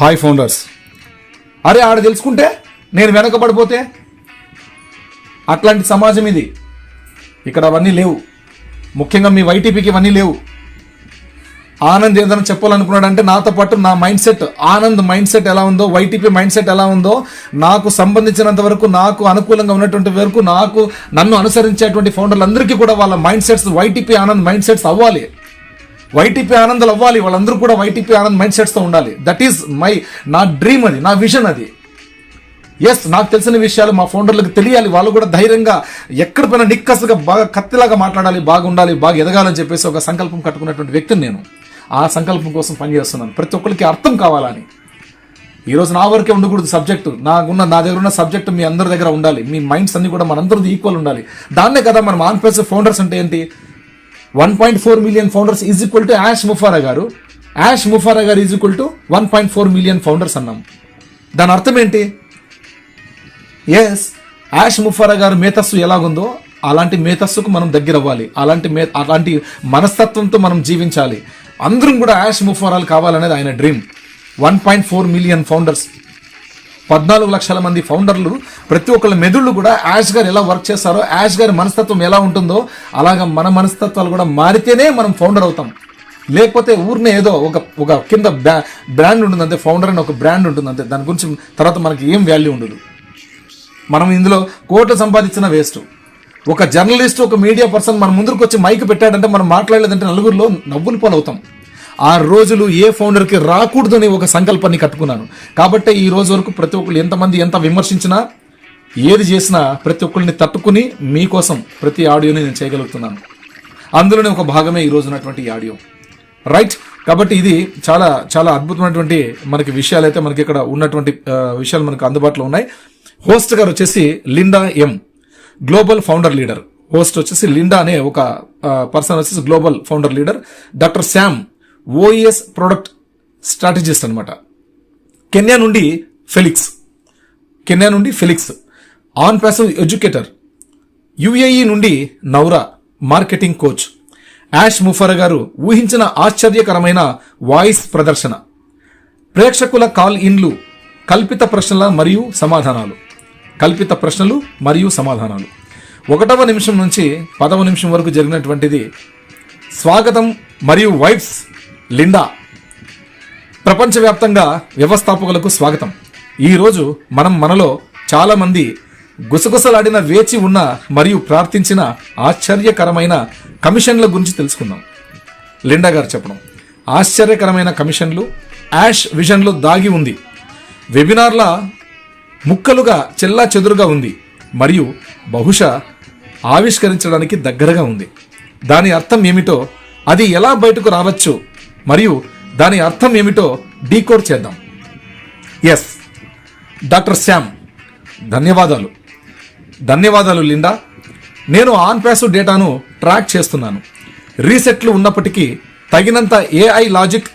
Hi founders అరే ఆడ తెలుసుకుంటే నేను వెనకబడిపోతే? అట్లాంటి సమాజం ఇది. ఇక్కడ అవన్నీ లేవు. ముఖ్యంగా మీ వైటీపీకి ఇవన్నీ లేవు. ఆనంద్ ఏదైనా చెప్పాలనుకున్నాడంటే నాతో పాటు నా mind set Anand mind set ఎలా ఉందో వైటీపీ మైండ్ సెట్ ఎలా ఉందో నాకు సంబంధించినంత వరకు నాకు అనుకూలంగా ఉన్నటువంటి వరకు నాకు నన్ను అనుసరించేటువంటి ఫౌండర్లందరికీ కూడా వాళ్ళ mind sets YTP Anand mind sets అవ్వాలి. వైటీపీ ఆనందాలు అవ్వాలి వాళ్ళందరూ కూడా వైటీపీ ఆనంద్ మైండ్ సెట్స్తో ఉండాలి. దట్ ఈస్ మై నా డ్రీమ్ అది నా విజన్ అది. ఎస్ నాకు తెలిసిన విషయాలు మా ఫౌండర్లకు తెలియాలి. వాళ్ళు కూడా ధైర్యంగా ఎక్కడ పోయినా నిక్కసుగా బాగా కత్తిలాగా మాట్లాడాలి బాగుండాలి బాగా ఎదగాలని చెప్పేసి ఒక సంకల్పం కట్టుకున్నటువంటి వ్యక్తిని నేను. ఆ సంకల్పం కోసం పనిచేస్తున్నాను. ప్రతి ఒక్కరికి అర్థం కావాలని. ఈరోజు నా వరకే ఉండకూడదు సబ్జెక్టు నాకున్న నా దగ్గర ఉన్న సబ్జెక్టు మీ అందరి దగ్గర ఉండాలి. మీ మైండ్స్ అన్ని కూడా మనందరిది ఈక్వల్ ఉండాలి. దాన్నే కదా మనం ఆన్ఫేస్ ఫౌండర్స్ అంటే ఏంటి? One point four million founders is equal to Ash Mufareh గారు. యాష్ ముఫారా గారు is equal to one point four million founders అన్నాం. దాని అర్థం ఏంటి? ఎస్ యాష్ ముఫారా గారు మేతస్సు ఎలాగుందో అలాంటి మేతస్సుకు మనం దగ్గర అవ్వాలి. అలాంటి మే అలాంటి మనస్తత్వంతో మనం జీవించాలి. అందరం కూడా యాష్ ముఫారాలు కావాలనేది ఆయన dream one point four million founders పద్నాలుగు లక్షల మంది ఫౌండర్లు ప్రతి ఒక్కళ్ళ మెదుళ్ళు కూడా యాష్ గారు ఎలా వర్క్ చేస్తారో యాష్ గారి మనస్తత్వం ఎలా ఉంటుందో అలాగా మన మనస్తత్వాలు కూడా మారితేనే మనం ఫౌండర్ అవుతాం. లేకపోతే ఊరినే ఏదో ఒక ఒక కింద బ్రాండ్ ఉంటుంది అంతే ఫౌండర్ అని ఒక బ్రాండ్ ఉంటుంది అంతే. దాని గురించి తర్వాత మనకి ఏం వాల్యూ ఉండదు. మనం ఇందులో కోట్లు సంపాదించిన వేస్ట్ ఒక జర్నలిస్ట్ ఒక మీడియా పర్సన్ మన ముందుకు వచ్చి మైక్ పెట్టాడంటే మనం మాట్లాడలేదంటే నలుగురిలో నవ్వులు పాలవుతాం. ఆ రోజులు ఏ ఫౌండర్కి రాకూడదని ఒక సంకల్పాన్ని కట్టుకున్నాను. కాబట్టి ఈ రోజు వరకు ప్రతి ఒక్కరు ఎంతమంది ఎంత విమర్శించినా ఏది చేసినా ప్రతి ఒక్కరిని తట్టుకుని మీకోసం ప్రతి ఆడియోని నేను చేయగలుగుతున్నాను. అందులోనే ఒక భాగమే ఈ రోజు ఉన్నటువంటి ఆడియో. రైట్? కాబట్టి ఇది చాలా చాలా అద్భుతమైనటువంటి మనకి విషయాలు అయితే మనకి ఇక్కడ ఉన్నటువంటి విషయాలు మనకు అందుబాటులో ఉన్నాయి. హోస్ట్ గారు వచ్చేసి Linda M global founder leader. Host వచ్చేసి లిండా అనే ఒక పర్సన్ వచ్చేసి global founder leader. Doctor Sam OES product strategist అనమాట కెన్యా నుండి ఫెలిక్స్. కెన్యా నుండి ఫెలిక్స్. OnPassive educator. యుఏఈ నుండి Noura marketing coach. Ash Mufareh గారు ఊహించిన ఆశ్చర్యకరమైన వాయిస్ ప్రదర్శన. ప్రేక్షకుల కాల్ ఇన్లు కల్పిత ప్రశ్నల మరియు సమాధానాలు. కల్పిత ప్రశ్నలు మరియు సమాధానాలు. ఒకటవ నిమిషం నుంచి పదవ నిమిషం వరకు జరిగినటువంటిది స్వాగతం మరియు వైబ్స్ లిండా. ప్రపంచవ్యాప్తంగా వ్యవస్థాపకులకు స్వాగతం. ఈరోజు మనం మనలో చాలామంది గుసగుసలాడిన వేచి ఉన్న మరియు ప్రార్థించిన ఆశ్చర్యకరమైన కమిషన్ల గురించి తెలుసుకుందాం. లిండా గారు చెప్పడం ఆశ్చర్యకరమైన కమిషన్లు యాష్ విజన్లో దాగి ఉంది. వెబినార్ల ముక్కలుగా చెల్లా చెదురుగా ఉంది. మరియు బహుశా ఆవిష్కరించడానికి దగ్గరగా ఉంది. దాని అర్థం ఏమిటో అది ఎలా బయటకు రావచ్చు మరియు దాని అర్థం ఏమిటో డీకోడ్ చేద్దాం. ఎస్ డాక్టర్ శ్యామ్ ధన్యవాదాలు. ధన్యవాదాలు లిండా. నేను ఆన్ డేటాను ట్రాక్ చేస్తున్నాను. రీసెట్లు ఉన్నప్పటికీ తగినంత ఏఐ లాజిక్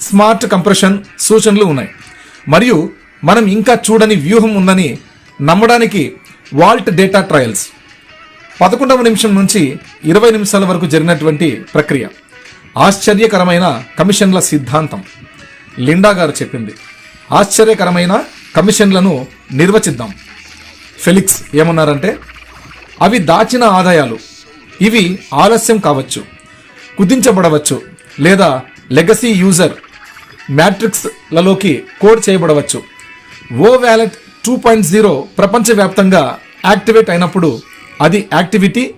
స్మార్ట్ కంప్రెషన్ సూచనలు ఉన్నాయి. మరియు మనం ఇంకా చూడని వ్యూహం ఉందని నమ్మడానికి వాల్ట్ డేటా ట్రయల్స్. పదకొండవ నిమిషం నుంచి ఇరవై నిమిషాల వరకు జరిగినటువంటి ప్రక్రియ. ఆశ్చర్యకరమైన కమిషన్ల సిద్ధాంతం. లిండా గారు చెప్పింది. ఆశ్చర్యకరమైన కమిషన్లను నిర్వచిద్దాం. ఫెలిక్స్ ఏమన్నారంటే అవి దాచిన ఆదాయాలు. ఇవి ఆలస్యం కావచ్చు కుదించబడవచ్చు లేదా లెగసీ యూజర్ మ్యాట్రిక్స్లలోకి కోడ్ చేయబడవచ్చు. O wallet two point zero ప్రపంచవ్యాప్తంగా యాక్టివేట్ అయినప్పుడు అది యాక్టివిటీ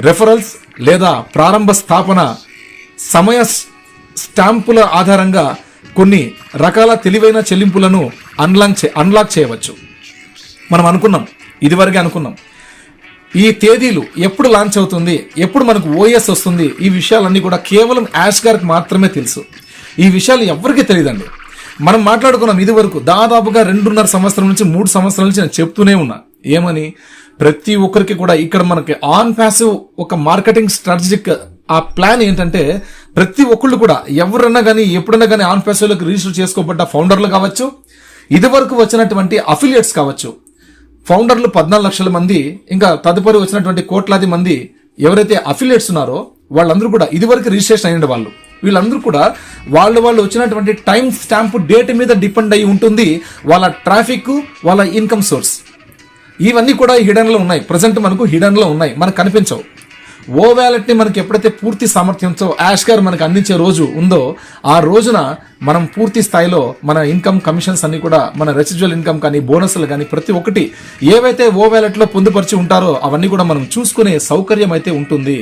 రెఫరల్స్ లేదా ప్రారంభ స్థాపన సమయ స్టాంపుల ఆధారంగా కొన్ని రకాల తెలివైన చెల్లింపులను అన్లాక్ చే అన్లాక్ చేయవచ్చు. మనం అనుకున్నాం ఇదివరకే అనుకున్నాం. ఈ తేదీలు ఎప్పుడు లాంచ్ అవుతుంది ఎప్పుడు మనకు ఓఎస్ వస్తుంది ఈ విషయాలన్నీ కూడా కేవలం యాష్ గారికి మాత్రమే తెలుసు. ఈ విషయాలు ఎవరికీ తెలియదండి. మనం మాట్లాడుకున్నాం ఇది వరకు దాదాపుగా రెండున్నర సంవత్సరం నుంచి మూడు సంవత్సరాల నుంచి నేను చెప్తూనే ఉన్నా. ఏమని? ప్రతి ఒక్కరికి కూడా ఇక్కడ మనకి ఆన్ ప్యాసివ్ ఒక మార్కెటింగ్ స్ట్రాటజిక్ ఆ ప్లాన్ ఏంటంటే ప్రతి ఒక్కళ్ళు కూడా ఎవరన్నా కానీ ఎప్పుడన్నా కానీ ఆన్ ప్యాసివ్లోకి రిజిస్టర్ చేసుకోబడ్డ ఫౌండర్లు కావచ్చు ఇది వరకు వచ్చినటువంటి అఫిలియేట్స్ కావచ్చు. ఫౌండర్లు పద్నాలుగు లక్షల మంది ఇంకా తదుపరి వచ్చినటువంటి కోట్లాది మంది ఎవరైతే అఫిలియేట్స్ ఉన్నారో వాళ్ళందరూ కూడా ఇదివరకు రిజిస్ట్రేషన్ అయిన వాళ్ళు. వీళ్ళందరూ కూడా వాళ్ళు వాళ్ళు వచ్చినటువంటి టైం స్టాంప్ డేట్ మీద డిపెండ్ అయి ఉంటుంది వాళ్ళ ట్రాఫిక్ వాళ్ళ ఇన్కమ్ సోర్స్ ఇవన్నీ కూడా హిడెన్లో ఉన్నాయి. ప్రజెంట్ మనకు హిడెన్లో ఉన్నాయి. మనకు కనిపించవు. ఓ వ్యాలెట్ని మనకి ఎప్పుడైతే పూర్తి సామర్థ్యంతో యాష్ గారు మనకు అందించే రోజు ఉందో ఆ రోజున మనం పూర్తి స్థాయిలో మన ఇన్కమ్ కమిషన్స్ అన్ని కూడా మన రెసిజువల్ ఇన్కమ్ కానీ బోనస్లు కానీ ప్రతి ఒక్కటి ఏవైతే ఓ వ్యాలెట్లో పొందుపరిచి ఉంటారో అవన్నీ కూడా మనం చూసుకునే సౌకర్యం అయితే ఉంటుంది.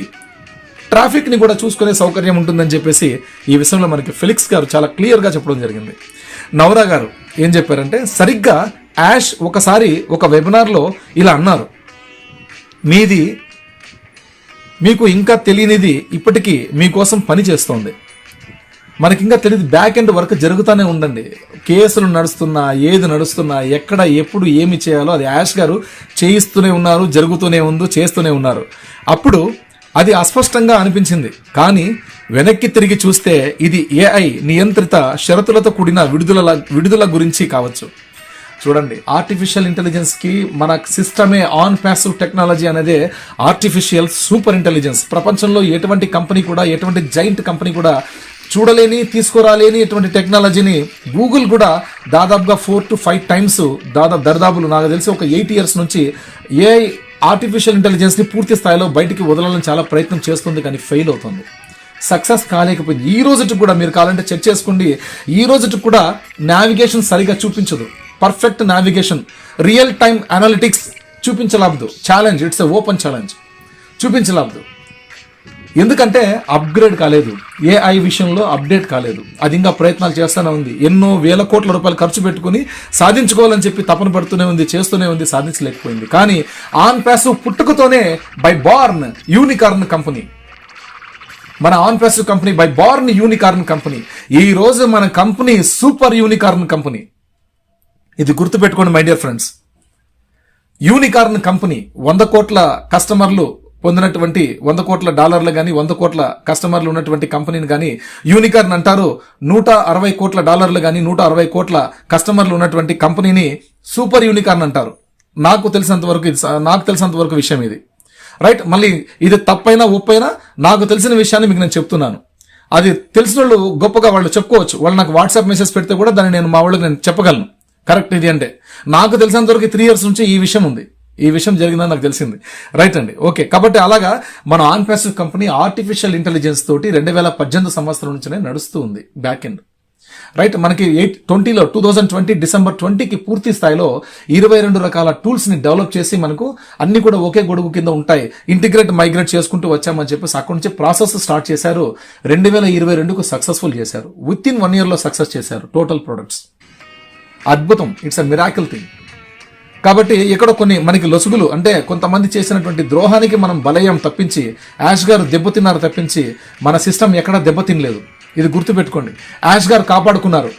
ట్రాఫిక్ని కూడా చూసుకునే సౌకర్యం ఉంటుందని చెప్పేసి ఈ విషయంలో మనకి ఫిలిక్స్ గారు చాలా క్లియర్గా చెప్పడం జరిగింది. నవరా గారు ఏం చెప్పారంటే సరిగ్గా యాష్ ఒకసారి ఒక వెబినార్లో ఇలా అన్నారు. మీది మీకు ఇంకా తెలియనిది ఇప్పటికీ మీకోసం పని చేస్తోంది. మనకి ఇంకా తెలియదు బ్యాక్ ఎండ్ వర్క్ జరుగుతూనే ఉందండి. కేసులు నడుస్తున్నా ఏది నడుస్తున్నా ఎక్కడ ఎప్పుడు ఏమి చేయాలో అది యాష్ గారు చేయిస్తూనే ఉన్నారు జరుగుతూనే ఉందో చేస్తూనే ఉన్నారు. అప్పుడు అది అస్పష్టంగా అనిపించింది. కానీ వెనక్కి తిరిగి చూస్తే ఇది ఏఐ నియంత్రిత షరతులతో కూడిన విడుదల విడుదల గురించి కావచ్చు. చూడండి. ఆర్టిఫిషియల్ ఇంటెలిజెన్స్కి మన సిస్టమే ఆన్ ప్యాసివ్ టెక్నాలజీ అనేది ఆర్టిఫిషియల్ సూపర్ ఇంటెలిజెన్స్ ప్రపంచంలో ఎటువంటి కంపెనీ కూడా ఎటువంటి జైంట్ కంపెనీ కూడా చూడలేని తీసుకురాలేని ఎటువంటి టెక్నాలజీని గూగుల్ కూడా దాదాపుగా ఫోర్ టు ఫైవ్ టైమ్స్ దాదాపు దరిదాపులు. నాకు తెలిసి ఒక ఎయిట్ ఇయర్స్ నుంచి ఏఐ ఆర్టిఫిషియల్ ఇంటెలిజెన్స్ని పూర్తి స్థాయిలో బయటికి వదలాలని చాలా ప్రయత్నం చేస్తుంది కానీ ఫెయిల్ అవుతుంది. సక్సెస్ కాలేకపోయింది. ఈ రోజుకి కూడా మీరు కావాలంటే చెక్ చేసుకోండి. ఈ రోజుకి కూడా నావిగేషన్ సరిగా చూపించదు. Perfect navigation real time analytics చూపించలాబదు. Challenge it's a open challenge చూపించలాబదు. ఎందుకంటే అప్గ్రేడ్ కాలేదు. ఏఐ విషయంలో అప్డేట్ కాలేదు. అది ఇంకా ప్రయత్నాలు చేస్తూనే ఉంది. ఎన్నో వేల కోట్ల రూపాయలు ఖర్చు పెట్టుకుని సాధించుకోవాలని చెప్పి తపన పడుతూనే ఉంది చేస్తూనే ఉంది సాధించలేకపోయింది. కానీ ఆన్ ప్యాసు పుట్టుకతోనే బై బార్న్ యూనికార్న్ కంపెనీ మన OnPassive company by born unicorn company ఈ రోజు మన కంపెనీ సూపర్ యూనికార్న్ కంపెనీ ఇది గుర్తుపెట్టుకోండి my dear friends unicorn company వంద కోట్ల కస్టమర్లు పొందినటువంటి వంద కోట్ల డాలర్లు కానీ వంద కోట్ల కస్టమర్లు ఉన్నటువంటి కంపెనీని కానీ యూనికార్న్ అంటారు. నూట అరవై కోట్ల డాలర్లు కానీ నూట అరవై కోట్ల కస్టమర్లు ఉన్నటువంటి కంపెనీని సూపర్ యూనికార్న్ అంటారు. నాకు తెలిసినంత వరకు ఇది నాకు తెలిసినంత వరకు విషయం ఇది. రైట్ మళ్ళీ ఇది తప్పైనా ఒప్పైనా నాకు తెలిసిన విషయాన్ని మీకు నేను చెప్తున్నాను. అది తెలిసిన వాళ్ళు గొప్పగా వాళ్ళు చెప్పుకోవచ్చు. వాళ్ళు నాకు వాట్సాప్ మెసేజ్ పెడితే కూడా దాన్ని నేను మా వాళ్ళకి నేను చెప్పగలను. కరెక్ట్ ఇది అంటే. నాకు తెలిసినంత వరకు త్రీ ఇయర్స్ నుంచి ఈ విషయం ఉంది. ఈ విషయం జరిగిందని నాకు తెలిసింది. రైట్ అండి. ఓకే కాబట్టి అలాగా మన OnPassive company artificial intelligence తోటి రెండు వేల పద్దెనిమిది సంవత్సరం నుంచినే నడుస్తూ ఉంది బ్యాక్ ఎండ్ రైట్ మనకి ఎయిట్ ట్వంటీలో టూ థౌజండ్ ట్వంటీ డిసెంబర్ ట్వంటీకి పూర్తి స్థాయిలో ఇరవై రెండు రకాల టూల్స్ని డెవలప్ చేసి మనకు అన్ని కూడా ఒకే గొడుగు కింద ఉంటాయి. ఇంటిగ్రేట్ మైగ్రేట్ చేసుకుంటూ వచ్చామని చెప్పేసి అక్కడి నుంచి ప్రాసెస్ స్టార్ట్ చేశారు. రెండు వేల ఇరవై రెండుకు సక్సెస్ఫుల్ చేశారు. విత్ ఇన్ వన్ ఇయర్లో సక్సెస్ చేశారు. టోటల్ ప్రొడక్ట్స్ అద్భుతం. ఇట్స్ అ మిరాకిల్ థింగ్ కాబట్టి ఇక్కడ కొన్ని మనకి లొసుగులు అంటే కొంతమంది చేసినటువంటి ద్రోహానికి మనం బలయం తప్పించి యాష్ గారు దెబ్బతిన్నారు తప్పించి మన సిస్టమ్ ఎక్కడా దెబ్బతినలేదు ఇది గుర్తుపెట్టుకోండి. యాష్ గారు కాపాడుకున్నారు.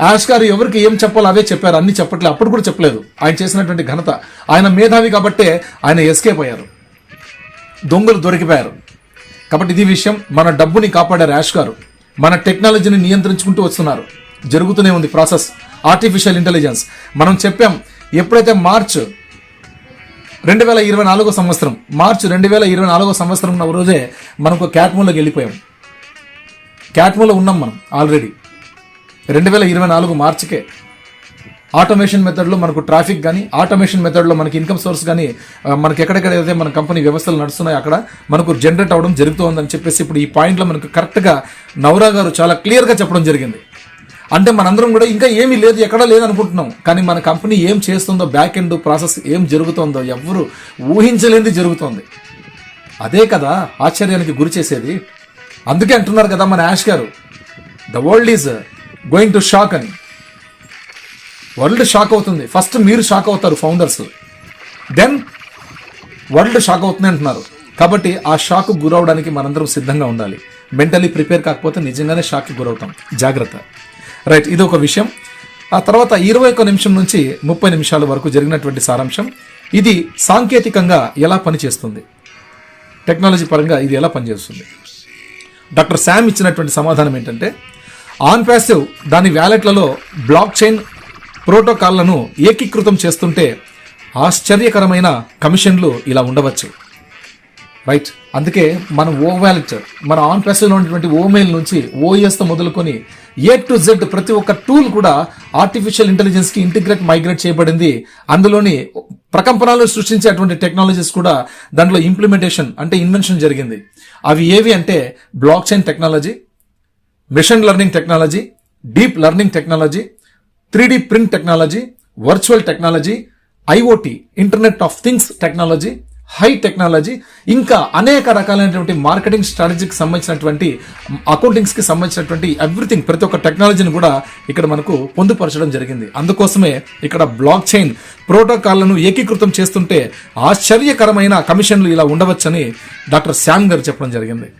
యాష్ గారు ఎవరికి ఏం చెప్పాలో అవే చెప్పారు. అన్ని చెప్పట్లేదు అప్పుడు కూడా చెప్పలేదు. ఆయన చేసినటువంటి ఘనత. ఆయన మేధావి కాబట్టే ఆయన ఎస్కేప్ అయ్యారు. దొంగలు దొరికిపోయారు. కాబట్టి ఇది విషయం. మన డబ్బుని కాపాడారు యాష్ గారు. మన టెక్నాలజీని నియంత్రించుకుంటూ వస్తున్నారు. జరుగుతూనే ఉంది ప్రాసెస్ ఆర్టిఫిషియల్ ఇంటెలిజెన్స్ మనం చెప్పాం ఎప్పుడైతే మార్చ్ రెండు వేల ఇరవై నాలుగో సంవత్సరం మార్చ్ రెండు వేల ఇరవై నాలుగో సంవత్సరం ఉన్న రోజే మనకు క్యాట్మూల్లోకి వెళ్ళిపోయాం. క్యాట్మూల్లో ఉన్నాం మనం ఆల్రెడీ రెండు వేల ఇరవై నాలుగు మార్చికే ఆటోమేషన్ మెథడ్లో మనకు ట్రాఫిక్ కానీ ఆటోమేషన్ మెథడ్లో మనకి ఇన్కమ్ సోర్స్ కానీ ఆ, మనకి ఎక్కడెక్కడైతే మన కంపెనీ వ్యవస్థలు నడుస్తున్నాయో అక్కడ మనకు జనరేట్ అవడం జరుగుతోందని చెప్పేసి ఇప్పుడు ఈ పాయింట్లో మనకు కరెక్ట్గా నవరా గారు చాలా క్లియర్గా చెప్పడం జరిగింది. అంటే మనందరం కూడా ఇంకా ఏమీ లేదు ఎక్కడా లేదు అనుకుంటున్నాం. కానీ మన కంపెనీ ఏం చేస్తుందో బ్యాక్ ఎండ్ ప్రాసెస్ ఏం జరుగుతోందో ఎవ్వరు ఊహించలేనిది జరుగుతోంది. అదే కదా ఆశ్చర్యానికి గురి చేసేది. అందుకే అంటున్నారు కదా మన యాష్ గారు the world is going to shock అని. వరల్డ్ షాక్ అవుతుంది. ఫస్ట్ మీరు షాక్ అవుతారు ఫౌండర్స్. దెన్ వరల్డ్ షాక్ అవుతుంది అంటున్నారు. కాబట్టి ఆ షాక్ గురవడానికి మనందరం సిద్ధంగా ఉండాలి. మెంటలీ ప్రిపేర్ కాకపోతే నిజంగానే షాక్కి గురవుతాం. జాగ్రత్త. రైట్ ఇది ఒక విషయం. ఆ తర్వాత ఇరవై ఒక్క నిమిషం నుంచి ముప్పై నిమిషాల వరకు జరిగినటువంటి సారాంశం. ఇది సాంకేతికంగా ఎలా పనిచేస్తుంది? టెక్నాలజీ పరంగా ఇది ఎలా పనిచేస్తుంది? డాక్టర్ శామ్ ఇచ్చినటువంటి సమాధానం ఏంటంటే ఆన్ ప్యాసివ్ దాని వ్యాలెట్లలో బ్లాక్ చైన్ ప్రోటోకాల్లను ఏకీకృతం చేస్తుంటే ఆశ్చర్యకరమైన కమిషన్లు ఇలా ఉండవచ్చు. రైట్ అందుకే మన ఓ వ్యాలెట్ మన ఆన్ ప్రెస్లో ఉన్నటువంటి ఓమెయిల్ నుంచి ఓఎస్తో మొదలుకొని ఏ టు జెడ్ ప్రతి ఒక్క టూల్ కూడా ఆర్టిఫిషియల్ ఇంటెలిజెన్స్కి ఇంటిగ్రేట్ మైగ్రేట్ చేయబడింది. అందులోని ప్రకంపనలు సృష్టించే అటువంటి టెక్నాలజీస్ కూడా దాంట్లో ఇంప్లిమెంటేషన్ అంటే ఇన్వెన్షన్ జరిగింది. అవి ఏవి అంటే block chain technology machine learning technology deep learning technology three print technology virtual technology IoT internet of things technology high technology ఇంకా అనేక రకాలైనటువంటి మార్కెటింగ్ స్ట్రాటజీకి సంబంధించినటువంటి అకౌంటింగ్స్కి సంబంధించినటువంటి ఎవ్రీథింగ్ ప్రతి ఒక్క టెక్నాలజీని కూడా ఇక్కడ మనకు పొందుపరచడం జరిగింది. అందుకోసమే ఇక్కడ బ్లాక్ చైన్ ప్రోటోకాల్లను ఏకీకృతం చేస్తుంటే ఆశ్చర్యకరమైన కమిషన్లు ఇలా ఉండవచ్చని డాక్టర్ శ్యామ్ గారు చెప్పడం జరిగింది.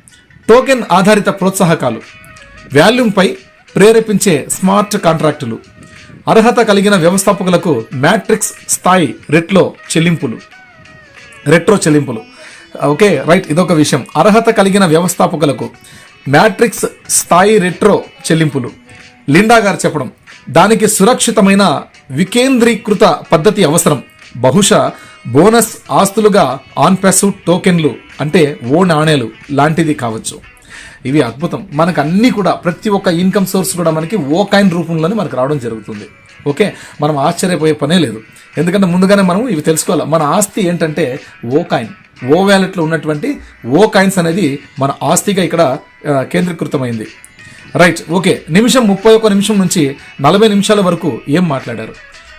టోకెన్ ఆధారిత ప్రోత్సాహకాలు వాల్యూమ్పై ప్రేరేపించే స్మార్ట్ కాంట్రాక్టులు అర్హత కలిగిన వ్యవస్థాపకులకు మ్యాట్రిక్స్ స్థాయి రెట్లో చెల్లింపులు. రెట్రో చెల్లింపులు. ఓకే రైట్ ఇదొక విషయం. అర్హత కలిగిన వ్యవస్థాపకులకు మ్యాట్రిక్స్ స్థాయి రెట్రో చెల్లింపులు. లిండా గారు చెప్పడం దానికి సురక్షితమైన వికేంద్రీకృత పద్ధతి అవసరం. బహుశా బోనస్ ఆస్తులుగా ఆన్పెసు టోకెన్లు అంటే ఓ నాణేలు లాంటిది కావచ్చు. ఇవి అద్భుతం. మనకు అన్నీ కూడా ప్రతి ఒక్క ఇన్కమ్ సోర్స్ కూడా మనకి ఓ కైన్ రూపంలోనే మనకు రావడం జరుగుతుంది. ఓకే? మనం ఆశ్చర్యపోయే పనే లేదు. ఎందుకంటే ముందుగానే మనం ఇవి తెలుసుకోవాలి. మన ఆస్తి ఏంటంటే ఓ కాయిన్. ఓ వ్యాలెట్లో ఉన్నటువంటి ఓ కాయిన్స్ అనేది మన ఆస్తిగా ఇక్కడ కేంద్రీకృతమైంది. Right okay. నిమిషం ముప్పై ఒక్క నిమిషం నుంచి నలభై నిమిషాల వరకు ఏం మాట్లాడారు?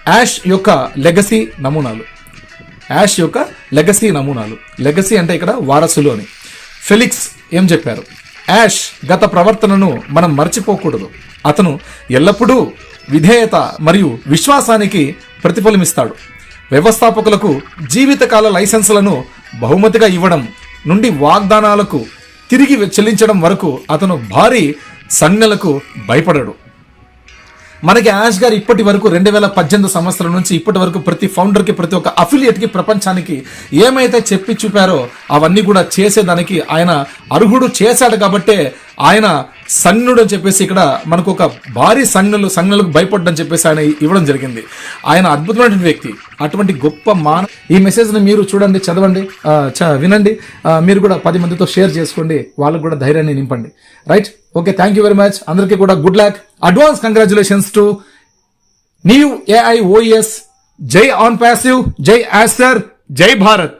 యాష్ యొక్క లెగసీ నమూనాలు. యాష్ యొక్క లెగసీ నమూనాలు. లెగసీ అంటే ఇక్కడ వారసులు అని. ఫెలిక్స్ ఏం చెప్పారు? యాష్ గత ప్రవర్తనను మనం మర్చిపోకూడదు. అతను ఎల్లప్పుడూ విధేయత మరియు విశ్వాసానికి ప్రతిఫలమిస్తాడు. వ్యవస్థాపకులకు జీవితకాల లైసెన్సులను బహుమతిగా ఇవ్వడం నుండి వాగ్దానాలకు తిరిగి చెల్లించడం వరకు అతను భారీ సంజ్ఞలకు భయపడడు. మనకి యాష్ గారు ఇప్పటి వరకు రెండు వేల పద్దెనిమిది సంవత్సరం నుంచి ఇప్పటి వరకు ప్రతి ఫౌండర్కి ప్రతి ఒక్క అఫిలియేట్కి ప్రపంచానికి ఏమైతే చెప్పి చూపారో అవన్నీ కూడా చేసేదానికి ఆయన అర్హుడు చేశాడు కాబట్టే ఆయన సంజ్ఞుడు అని చెప్పేసి ఇక్కడ మనకు ఒక భారీ సంజ్ఞలు సంజ్ఞలకు భయపడ్డని చెప్పేసి ఆయన ఇవ్వడం జరిగింది. ఆయన అద్భుతమైన వ్యక్తి. అటువంటి గొప్ప మాన ఈ మెసేజ్ని మీరు చూడండి చదవండి చ- వినండి. మీరు కూడా పది మందితో షేర్ చేసుకోండి. వాళ్ళకు కూడా ధైర్యాన్ని నింపండి. Right okay thank you very much అందరికీ కూడా good luck advance congratulations to new AI OS జై ఆన్ ప్యాసివ్ జై ఆస్టర్ జై భారత్